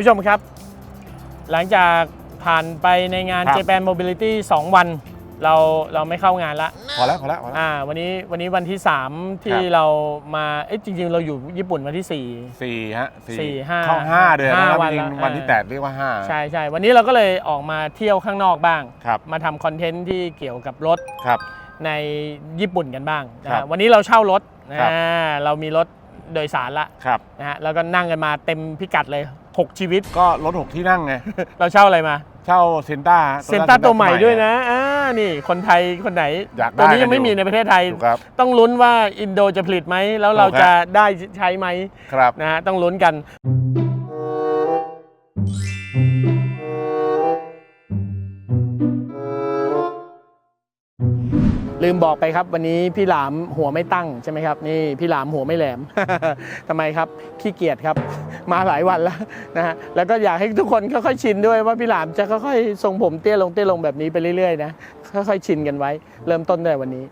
ผู้ชมครับ หลังจากผ่านไปในงาน ครับ Japan Mobility 2 วัน เราเราไม่เข้างานละ พอแล้วพอแล้วพอแล้ว อ่า วันนี้วันนี้วันที่ 3 ที่ครับ เรามา เอ๊ะจริง ๆ เราอยู่ญี่ปุ่นวันที่ สี่ฮะสี่ห้าเข้าห้าเดือนห้านะครับวันจริงละๆวันที่เออ แปดเรียกว่าห้า4 ใช่ใช่วันนี้เราก็เลยออกมาเที่ยวข้างนอกบ้าง ครับมาทำคอนเทนต์ที่เกี่ยวกับรถครับ ในญี่ปุ่นกันบ้างนะครัฮะบวันนี้เราเช่ารถนะครับ อ่าเรามีรถโดยสารละครับ นะฮะแล้วก็นั่งกันมาเต็มพิกัดเลย 6 ชีวิตก็รถหกที่นั่งไง เราเช่าอะไรมา เช่าเซนต้าเซนต้าตัวใหม่ด้วยนะอ่านี่คนไทยคนไหน อยากได้ตัวนี้ยังไม่กันอยู่มีในประเทศไทยถูกครับต้องลุ้นว่าอินโดจะผลิตไหม แล้วเราถูกครับจะได้ใช้ไหมครับนะฮะต้องลุ้นกันลืมบอกไปครับวันนี้พี่หลามหัวไม่ตั้งใช่ไหมครับ นี่พี่หลามหัวไม่แหลมทำไมครับขี้เกียจครับ มาหลายวันแล้วนะฮะแล้วก็อยากให้ทุกคนค่อยๆชินด้วยว่าพี่หลามจะค่อยๆทรงผมเตี้ยลงเตี้ยลงแบบนี้ไปเรื่อยๆนะค่อยๆชินกันไว้ เริ่มต้นด้วยวันนี้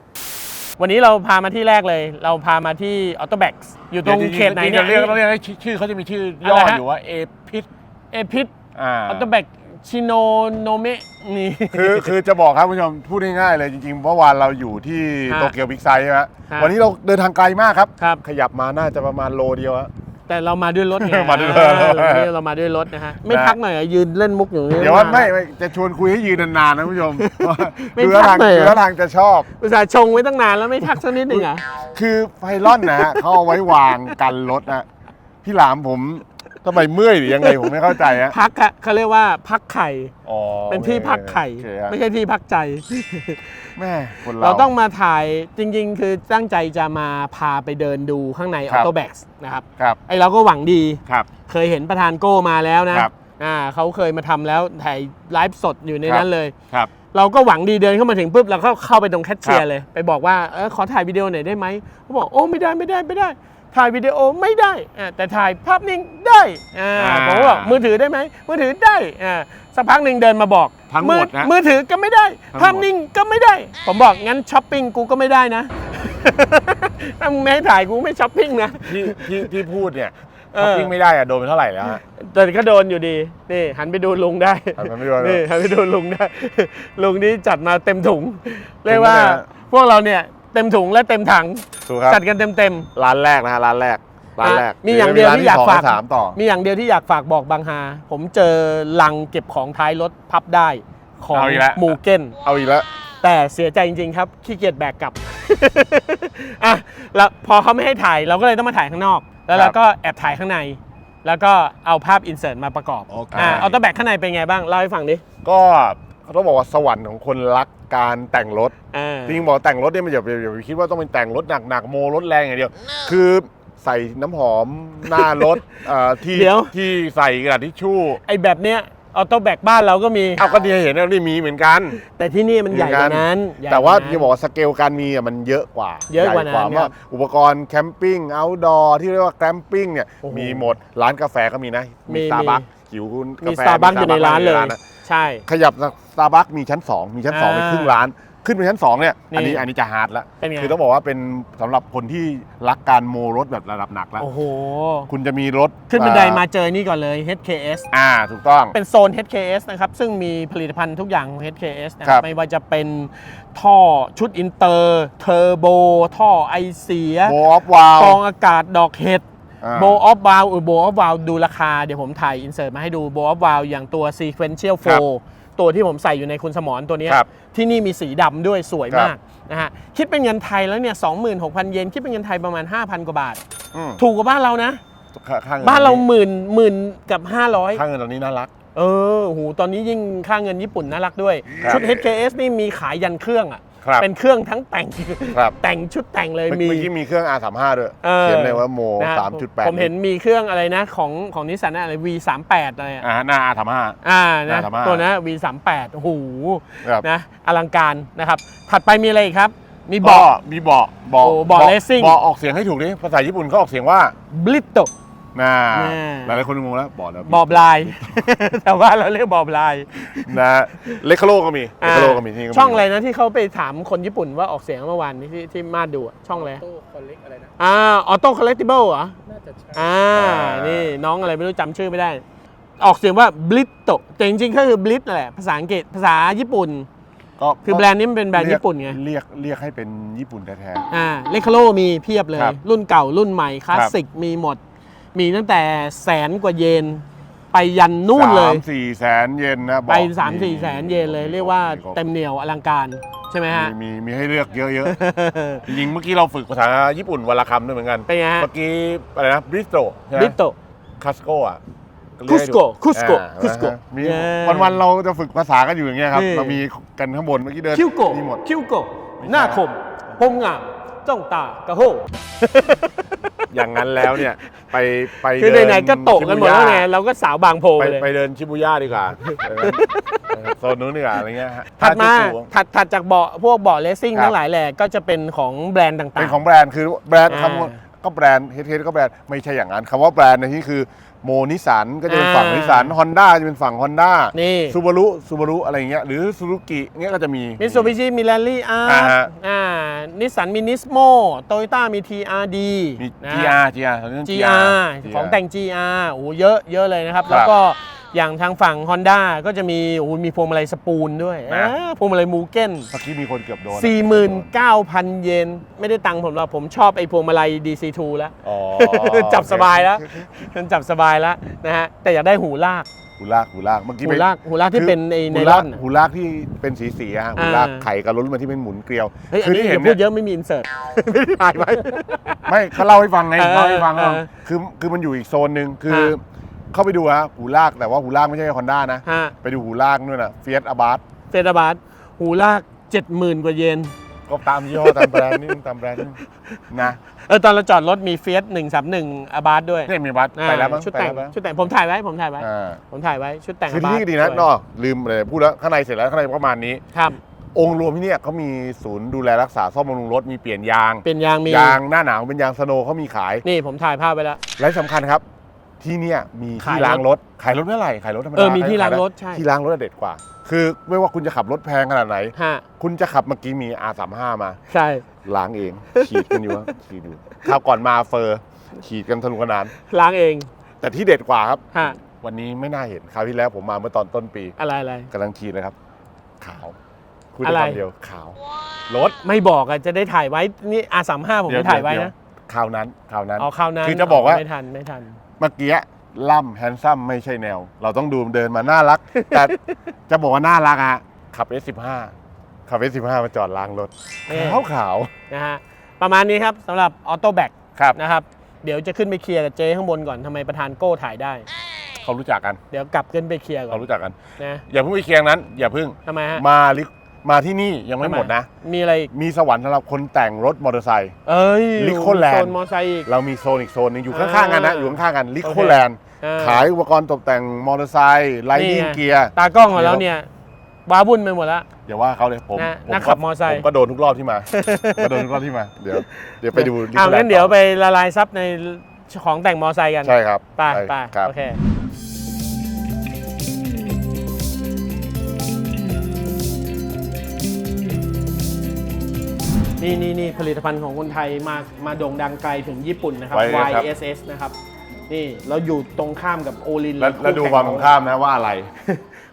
วันนี้เราพามาที่แรกเลย เราพามาที่ออโตแบ็กอยู่ตรงเขตไหนเนี่ยเรียกต้องเรียกให้ชื่อชื่อเขาจะมีชื่อย่ออะไรฮะอยู่ว่าเอพิษเอพิษอ่าออโตแบ็กชิโนโนเมะนี่คือคือจะบอกครับคุณผู้ชมพูดง่ายๆเลยจริงๆเมื่อวานเราอยู่ที่ฮะโตเกียวบิ๊กไซส์ใช่ไหมฮะวันนี้เราเดินทางไกลมากครับครับ ขยับมาน่าจะประมาณโลเดียวฮะ แต่เรามาด้วยรถไงมาด้วยรถ เออเรามาด้วยเรามาด้วยรถนะฮะ ไม่นะพักหน่อยเหรอยืนเล่นมุกอยู่นี่ เดี๋ยวว่าไม่ไม่จะชวนคุยให้ยืนนานๆนะคุณผู้ชมไม่คือพักทางหน่อยเหรอ คือทางจะชอบ อุตส่าห์ชงไว้ตั้งนานแล้วไม่ทักสักนิดหนึ่งเหรอะ คือไพลอนนะฮะ เขาเอาไว้วางกันรถนะพี่หลามผม ทำไมเมื่อยหรือยังไงผมไม่เข้าใจฮะพักอะเขาเรียกว่าพักไข่ อ๋อเป็นที่พักไข่ โอเคฮะไม่ใช่ที่พักใจ แม่คนเรา เราต้องมาถ่ายจริงๆ คือตั้งใจจะมาพาไปเดินดูข้างในอครัอบ โตแบ็กนะครับครับไอเราก็หวังดีครับ เคยเห็นประธานโก้มาแล้วนะครับอ่าเขาเคยมาทำแล้วถ่ายไลฟ์สดอยู่ในครับ นั้นเลย ครับ เราก็หวังดีเดินเข้ามาถึงปุ๊บเราก็เข้าไปตรงแคชเชียครัร์บเลย ไปบอกว่าเออขอถ่ายวิดีโอหน่อยได้ไหมเขาบอกโอ้ไม่ได้ไม่ได้ไม่ได้ ถ่ายวิดีโอไม่ได้อ่าแต่ถ่ายภาพนิ่งได้อ่าผมก็บอกมือถือได้ไหมมือถือได้อ่าสักพักหนึ่งเดินมาบอกทั้งหมดนะมือถือก็ไม่ได้ทั้งหมดภาพนิ่งก็ไม่ได้ ผมบอกงั้นช้อปปิ้งกูก็ไม่ได้นะถ้ามึงไม่ให้ถ่ายกูไม่ช้อปปิ้งนะที่ที่ที่พูดเนี่ยเออช้อปปิ้งไม่ได้อะโดนไปเท่าไหร่แล้วฮะแต่ก็โดนอยู่ดีนี่หันไปดูลุงได้หันไปดูเลยนี่หันไปดูลุงได้ลุงนี้จัดมาเต็มถุงเรียกว่าถุงเนี่ยพวกเราเนี่ยเต็มถุงและเต็มถัง ถูกครับ จัดกันเต็มเต็มร้านแรกนะฮะร้านแรกร้านแรกอะมีอย่างเดียวที่อยากฝากร้นสองและสามต่อ มีอย่างเดียวที่อยากฝากบอกบางฮาผมเจอลังเก็บของท้ายรถพับได้ของเอาอีกแล้วหมูเก้นเอาอีกแล้วแต่เสียใจจริงๆครับขี้เกียจแบกกลับอะแล้วพอเขาไม่ให้ถ่ายเราก็เลยต้องมาถ่ายข้างนอก แล้วเราก็แอบถ่ายข้างใน แล้วก็เอาภาพอินเสิร์ตมาประกอบโอเคอ่าออโต้แบกข้างในเป็นไงบ้างเล่าให้ฟังดิก็ ต้องบอกว่าสวรรค์ของคนรักการแต่งรถอ่าจริงๆบอกแต่งรถเนี่ยมันอย่าไปอย่าไปคิดว่าต้องเป็นแต่งรถหนักๆโมรถแรงอย่างเดียว คือใส่น้ำหอมหน้ารถเอ่อที่เดี๋ยวที่ใส่กระดาษทิชชู่ไอ้แบบเนี้ยออโต้แบกบ้านเราก็มีเอาก็ดีเห็นแล้วนี่มีเหมือนกัน แต่ที่นี่มันใหญ่กว่านั้นใหญ่แต่ว่ากนั้นจะบอกว่าสเกลการมีอะมันเยอะกว่า เยอะกว่านั้นใหญ่ครัว่าบอุปกรณ์แคมปิ้งเอาท์ดอร์ที่เรียกว่าแคมปิ้งเนี่ยโอ้โหมีหมดร้านกาแฟก็มีนะ มีมีสตาร์บัคมีหิวคุณมีกาแฟสตาร์บัคอยู่ในร้านเลยะ ใช่ ขยับสตาร์บัคมีชั้น 2 มีชั้น2อ่าไปครึ่งร้าน ขึ้นไปชั้น2เนี่ยอันนี้นี่อันนี้จะฮาร์ดแล้วเป็นไงคือต้องบอกว่าเป็นสำหรับคนที่รักการโมรถแบบระดับหนักแล้วโอ้โหคุณจะมีรถ ขึ้นบันไดมาอ่เจอนี่ก่อนเลย HKS อ่าถูกต้องเป็นโซน HKS นะครับซึ่งมีผลิตภัณฑ์ทุกอย่างของ HKS นะคครัรับบไม่ว่าจะเป็นท่อชุดอินเตอร์เทอร์โบท่อไอเสียโบออฟวาลกรองอากาศดอกเห็ดอ่า โบออฟวาลโบออฟวาลดูราคาเดี๋ยวผมถ่ายอินเสิร์ตมาให้ดูโบออฟวาลอย่างตัว Sequential ครับ4ตัวที่ผมใส่อยู่ในคุณสมรตัวเนี้ยครับที่นี่มีสีดำด้วยสวยครับมากนะฮะคิดเป็นเงินไทยแล้วเนี่ย26,000 เยน คิดเป็นเงินไทยประมาณ 5,000 กว่าบาทอืมถูกกว่าบ้านเรานะค่ค่งิบ้านเราตอหมื่นหมื่นกับ 500ค่าเงินตอนนี้น่ารักเออโหตอนนี้ยิ่งค่าเงินญี่ปุ่นน่ารักด้วยครับชุด HKS นี่มีขายยันเครื่องอะ ครับเป็นเครื่องทั้งแต่งครับ แต่งชุดแต่งเลยเมื่อมี เมื่อกี้มีเครื่อง R35 ด้วยเออ เขียนเลยว่าโมนะฮะ3.8ผมเห็นมีเครื่องอะไรนะของของนิสสันอะไร V38 อะไรอะอ่าหน้า R35 อ่านะน่าทำมาก ตัวนะ V38 โอ้โหครับนะอลังการนะครับ ถัดไปมีอะไรอีกครับ มีก็เบาะมีเบาะเบาะโอ้เบาะ racing เบาะออกเสียงให้ถูกดิภาษาญี่ปุ่นเขาออกเสียงว่า บลิตโต น่าแน่หลายๆคนงงแล้วเบาะแล้วบอบลาย แต่ว่าเราเรียกบอบลายนะเลคาโลก็มีเลคาโลก็มีที่นี่ก็มีช่องอะไรนะที่เขาไปถามคนญี่ปุ่นว่าออกเสียงเมื่อวานนี้ที่ที่มาดดูอะช่องอะไรตู้คอนเล็กอะไรนะ อ่าออโต้คอลเลกติเบิลเหรอ น่าจะใช่ อ่า นี่น้องอะไรไม่รู้จำชื่อไม่ได้ ออกเสียงว่าบลิตโตแต่จริงๆก็คือบลิตแหละ ภาษาอังกฤษ ภาษาญี่ปุ่น ก็คือแบรนด์นี้มันเป็นแบรนด์ญี่ปุ่นไง เรียกเรียกให้เป็นญี่ปุ่นแท้ อ่า เลคาโลมีเพียบเลย ครับรุ่นเก่ารุ่นใหม่ คลาสสิกมีหมด มีตั้งแต่แสนกว่าเยน ไปยันๆนู่นเลย สามสี่แสนเยนนะบอกไป3 4แสนเยนเลยเรียกว่าครับเต็มเหนียวอลังการใช่ไหมฮะ มีมีมีให้เลือกเยอะๆ จริงๆเมื่อกี้เราฝึกภาษาญี่ปุ่นวันละคำด้วยเหมือนกัน เป็นไงฮะ เมื่อกี้อะไรนะบริสโตใช่ไหมบลิตโตคาสโกอะ Cusco Cusco อ่า Cusco มีเย้วันๆเราจะฝึกภาษากันอยู่อย่างเงี้ยครับ นี่ เรามีกันข้างบนเมื่อกี้เดินคิวโกมีหมด คิวโกไม่ใช่หน้าคมพงงามจ้องตากระโห อย่างนั้นแล้วเนี่ย ไปไปคือเดิไหนๆก็โตกันหมดแล้วไงเราก็สาวบางโพไปไปเลย ไปเดินชิบูย่าดีกว่าเออโซนนู้นดีกว่าอะไรเงี้ยฮะถัดมาฮรจูกุถัดถัดจากเบาะพวกเบาะเลสซิ่งครับทั้งหลายแหละก็จะเป็นของแบรนด์ต่างๆ เป็นของแบรนด์คือแบรนด์อ่า คำว่า ก็แบรนด์เฮดเฮดก็แบรนด์ไม่ใช่อย่างนั้นคำว่าแบรนด์ในที่คือโมนิสันก็จะเป็นฝั่งอ่านินิสันฮอนด้าจะเป็นฝั่งฮอนด้านี่ ซูบารุซูบารุอะไรเงี้ยหรือซูรุกิเงี้ยก็จะมี มิตซูบิชิมิ r ร l ลี่อาร์อ่าฮะ อ่านิสสันมินิสโมโตโยต้ามี TRD มี นะ GR GR ตอนนี้ GR ของแต่ง GR โอ้โหเยอะเยอะเลยนะครับ ครับ แล้วก็ อย่างทางฝั่ง Honda ก็จะมีโอ้โหมีพวงมาลัยสปูนด้วยนะ อ่าพวงมาลัยมูเก้น เมื่อกี้มีคนเกือบโดน49,000 เยน ไม่ได้ตังค์ผมหรอกผมชอบไอ้พวงมาลัย DC2 แล้ว อ๋อจับสบายแล้วโอเคมันจับสบายแล้วนะฮะ แต่อยากได้หูลาก หูลากหูลากเมื่อกี้หูไปลาก หูลากที่เป็นไอ้ไนหูลลาอกนอะ หูลากที่เป็นสีสีๆอะฮะหูลากอ่า ไข่กับรถมันที่เป็นหมุนเกลียวเฮ้ยอันนี้ที่อเห็นย่าพูดเยเนี่ยอะไม่มีอินเสิร์ต ไม่ได้ถ่ายไว้ ไม่เขาเล่าให้ฟังไงเออเล่าให้ฟังเออคือคือมันอยู่อีกโซนหนึ่งคือฮะ เข้าไปดูฮะหูลากแต่ว่าหูลากไม่ใช่ฮอนด้านะ ฮะไปดูหูลากนู่นน่ะเฟียสอาบาสเฟดาบาสหูลาก70,000กว่าเยน ก็ตามยี่ห้อตามแบรนด์นี่ตามแบรนด์นี่นะเออตอนเราจอดรถมีเฟียส131อาบาสด้วยเนี่ยมีบัสไปแล้วมั้งชุดแต่งไปล้วมั้ชุดแต่งผมถ่ายไว้ผมถ่ายไว้ อ่าผมถ่ายไว้ ชุดแต่งคืออาที่บาสนี่ก็ดีนะสวยเนอะลืมเลยพูดแล้วข้างในเสร็จแล้วข้างในประมาณนี้ ครับองค์รวมที่เนี่ยเขามีศูนย์ดูแลรักษาซ่อมบำรุงรถมีเปลี่ยนยาง เป็นยางมียางหน้าหนาวเป็นยางสโนว์เขามีขาย นี่ผมถ่ายภาพไว้แล้ว และสำคัญครับ ที่เนี่ยมีขายที่รถล้างรถขายรถเมื่อไหร่ขายรถธรรมดาเออมีที่ขยล้างได้รถใช่ที่ล้างรถอะเด็ดกว่า คือไม่ว่าคุณจะขับรถแพงขนาดไหน ฮะคุณจะขับเมื่อกี้มี R35 มา ใช่ ล้างเองฉีดกันอยู่ว่าฉีดอยู่คราวก่อนมาเฟอร์ฉีดกันสนุกสนาน ล้างเองแต่ที่เด็ดกว่าครับ ฮะวันนี้ไม่น่าเห็นคราวที่แล้วผมมาเมื่อตอนต้นปีอะไรอะไร กำลังฉีดเลยครับ ขาว คุณอะไรได้คำเดียวขาวรถ ไม่บอกอะจะได้ถ่ายไว้นี่ R35 ผมเดี๋ไม่ถ่ายไว้เดี๋นะ คราวนั้นคราวนั้น เอาคราวนั้นคือจะบอกว่า ไม่ทันไม่ทัน เมื่อกี้ล่ำแฮนซัมไม่ใช่แนว เราต้องดูเดินมาน่ารัก แต่จะบอกว่าน่ารักอะขับ S15 ขับ S15 มาจอดล้างรถนี่ ขาวขาวนะฮะประมาณนี้ครับสำหรับออโต้แบ็กครับนะครับ เดี๋ยวจะขึ้นไปเคลียร์กับเจ๊ข้างบนก่อนทำไมประธานโก้ถ่ายได้ เขารู้จักกันเดี๋ยวกลับขึ้นไปเคลียร์ก่อเขานรู้จักกัน นะอย่าเพิ่งไปเคียงนั้น อย่าเพิ่งทำไมฮะมาลิ มาที่นี่ยังไม่หมดนะ มีอะไรอีก มีสวรรค์สำหรับคนแต่งรถมอเตอร์ไซค์เอ้ย Licoland โซนมอไซค์อีก เรามีโซนอีกโซนหนึงอยู่ข้างๆกันนะ อยู่ข้างๆกันลิโคโอเคแลนด์อ่าขายอุปกรณ์ตกแต่งมอเตอร์ไซค์ไลนิ่งนี่ไงเกียร์ตากล้องของเราเนี่ยว้าวุ่นไปหมดแล้วอย่าว่าเขาเลยผมนะผมนักขับมอไซค์ผมก็โดนทุกรอบที่มาก็โดนทุกรอบที่มา เดี๋ยวเดี๋ยวไปดูเอา Licoland งั้นเดี๋ยวต่อไปละลายซับในของแต่งมอไซค์กันใช่ครับไปไปครับโอเค นี่นี่นี่ผลิตภัณฑ์ของคนไทยมามาโด่งดังไกลถึงญี่ปุ่นนะครับ ไว้เลยครับ YSS นะครับ นี่เราอยู่ตรง ข้ามกับโอลินแล้วแล้วดูความตรงข้ามนะว่าอะไร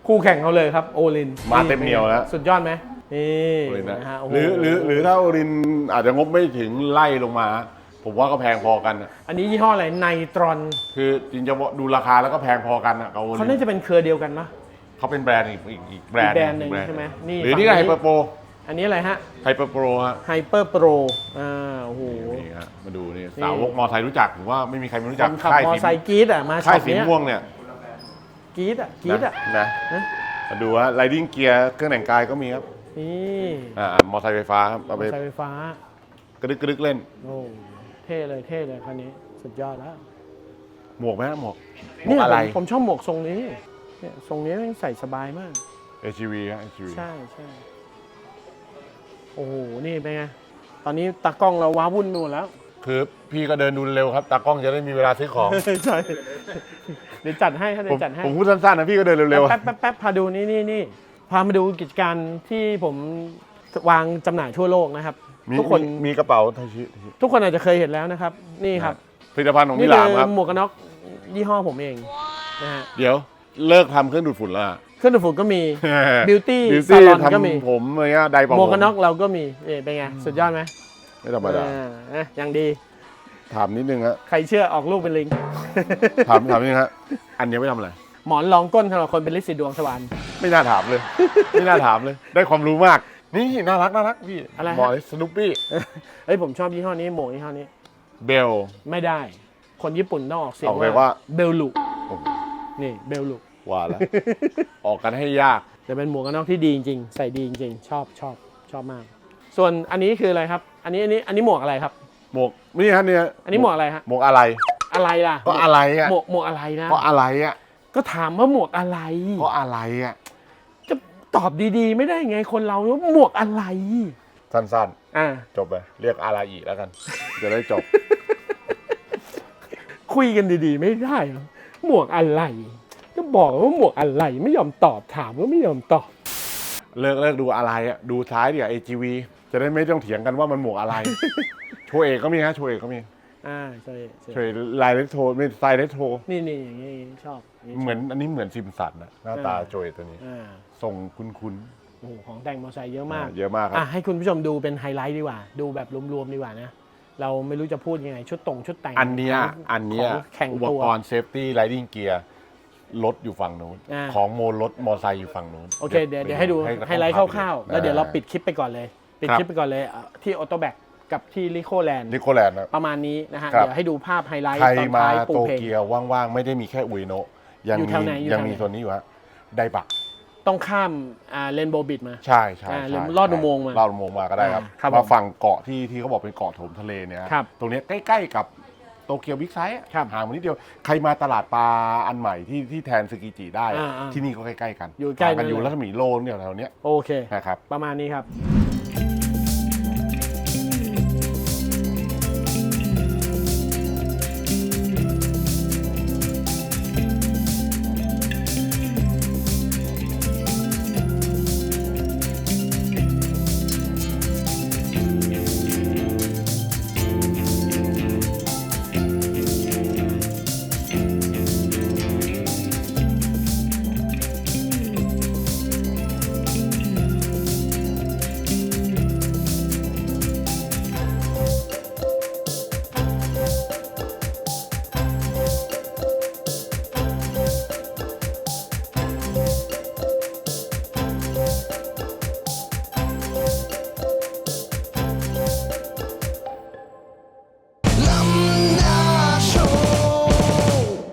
คู่แข่งเขาเลยครับโอลินมาเต็มเหนียวแล้ว สุดยอดไหมนี่เลยนะนะฮะโโหรือหรือหรือถ้าโอรินอาจจะงบไม่ถึงไล่ลงมา ผมว่าก็แพงพอกันอะอันนี้ยี่ห้ออะไรไนตรอนคือจริงจะบอกดูราคาแล้วก็แพงพอกันอะกับโอริเขาน่าจะเป็นเครือเดียวกันปะเขาเป็นแบรนด์อีกอีกอีกแบรนด์อีกแบรนด์หนึ่งใช่ไหมนี่หรือนี่ก็ฝั่ไฮงนี้เปอร์โปร อันนี้อะไรฮะไฮเปอร์โปรฮะไฮเปอร์โปรอ่าโอ้โห นี่ฮะมาดูนี่สาวกมอไซค์รู้จักผมว่าไม่มีใครไม่รู้คจักนขับค่ายมอสีไซค์กรีดอะมาช็ค่าอยปสีเนี้ยม่วงเนี่ยกรีดอะกรีดอะนะนะมาดูว่าไ i ดิ้งเกียร์เครื่องแต่งกายก็มีครับนี่อ่ามอไซค์ไฟฟ้าครับเอามไปอไซค์ไฟฟ้า กระดึกกระดึกเล่น โอ้เท่เลยเท่เลยคันนี้สุดยอดแล้วหมวกไหมหมวกหมวเนี่กยอะไร ผมผมชอบหมวกทรงนี้เนี่ยทรงนี้แม่งใส่สบายมาก SUV ฮะ SUV ใช่ใช่ โอ้โห นี่เป็นไง ตอนนี้ตากล้องเราว้าวุ่นไปหมดแล้ว คือพี่ก็เดินดูเร็วครับ ตากล้องจะได้มีเวลาซื้อของ ใช่ เดี๋ยวจัดให้ครับผเดี๋ยมวจัดให้ ผมพูดสั้นๆนะพี่ก็เดินเร็วแป๊บแป๊บแป๊บพาดูนี่นี่นี่พามาดูกิจการที่ผมวางจำหน่ายทั่วโลกนะครับๆมีทุกคนมีมีกระเป๋าไทชิ ทุกคนอาจจะเคยเห็นแล้วนะครับ นี่ครับ ผลิตภัณฑ์ของนี่พี่หลามคือครับ หมวกกันน็อกยี่ห้อผมเองนะฮะ เดี๋ยวเลิกทำเครื่องดูดฝุ่นแล้วอะเค รื่องดูดฝุ่นก็มี Beauty บิว salon ตี้ก็มีทำผมอะไรเงี้ยไดร์เป่าหมวกกันน็อกผมเราก็มีนี่เป็นไง สุดยอดไหมไม่ธรรมดาเออนะอย่างดีถามนิดนึงฮะ ใครเชื่อออกลูกเป็นลิง ถามถามนิดนึงฮะ อันนี้ไม่ทำอะไร หมอนรองก้นสำหรับคนเป็นลิสิดวงสวรรค์ ไม่น่าถามเลย ไม่น่าถามเลย ได้ความรู้มาก นี่น่ารักน่ารักพี่อะไรฮะ หมอสนุปปี้เฮ้ยผมชอบยี่ห้อนี้หมวกยี่ห้อนี้ เบล ไม่ได้ คนญี่ปุ่นต้องออกเสียงออกเลยว่า เบลลุโอ้โห นี่เบลลุ ว่าแล้ว ออกกันให้ยากแต่เป็นหมวกกันน็อกที่ดีจริงๆ ใส่ดีจริงๆ ชอบชอบชอบมาก ส่วนอันนี้คืออะไรครับ อันนี้อันนี้อันนี้หมวกอะไรครับ หมวกนี่ฮะเนี่ยอันนี้หมวกอะไรฮะหมวกอะไรอะไรล่ะก็อะไรอะหมวกหมวกอะไรนะก็อะไรอะก็ถามว่าหมวกอะไรก็อะไรอะจะตอบดีๆ ไม่ได้ไงคนเราว่าหมวกอะไร สั้นอ่า ๆ จบไปเรียกอาราอีแล้วกัน จะได้จบ คุยกันดีๆ ไม่ได้เหรอหมวกอะไรก็ บอกว่าหมวกอะไรไม่ยอมตอบถามก็ไม่ยอมตอบ เลิกเลิกดูอะไรอะดูท้ายเดี๋ยว AGV จะได้ไม่ต้องเถียงกันว่ามันหมวกอะไร โชว์เอกก็มีฮะโชว์เอกก็มีอ่าใช่ใช่โชว์ลายเลทโทไม่ไซเลทโทนี่นี่อย่างนี้ชอบย่างนี้ชบเหมือนอันนี้เหมือนซิมสันนะหน้าตาอ่าโจเอกตัวนี้อ่าทรงคุ้น โอ้โหของแต่งมอเตอร์ไซค์เยอะๆมากอ่าเยอะมากคอะรับ ให้คุณผู้ชมดูเป็นไฮไลท์ดีกว่า ดูแบบรวมๆดีกว่านะเราไม่รู้จะพูดยังไงชุดตรงชุดแต่งอันเนี้ยขงอันเนี้ยของแข่งอุปตัวกรณ์เซฟตี้ไ i ดิ้งเกียร์ รถอยู่ฝั่งนู้นอ่า ของโมรถมอไซค์อยู่ฝั่งนู้นโอเค เดี๋ยวเดี๋ยวให้ดูไฮไลท์คร่าวๆ แล้วเดี๋ยวเราปิดคลิปไปก่อนเลย ปิดคลิปไปก่อนเลยอะที่ออโตแบกกับที่ลิโคแลนด์นิโคแลนด์นะ ประมาณนี้นะฮะ ครับ เดี๋ยวให้ดูภาพไฮไลท์ใครตอนมาท้ายปูโตเพลง เกียวว่างๆ ไม่ได้มีแค่อุยโนะยังอยู่แถมีวไหนอยู่ยังแถวไหน มีตัวนี้อยู่ฮะไดปะต้องข้ามอ่าเลนโบบิดมา ใช่ใช่อ่าใช่หรือลอดอุโมงค์มาลอดอุโมงค์มาก็ได้ครับอ่าครับมาผมฝั่งเกาะที่ที่เขาบอกเป็นเกาะโถมทะเลเนี่ยฮะครับ ตรงเนี้ยใกล้ๆกับ โตเกียวบิ๊กไซส์ครับห่างมานิดเดียว ใครมาตลาดปลาอันใหม่ที่ที่แทนซึกิจิได้อ่าอ่าที่นี่ก็ใกล้ๆกันอยู่ใกล้ห่างกันนั่นอยู่เลย รัศมีโลนเดียวแถวเนี้ยโอเค นะครับ ประมาณนี้ครับ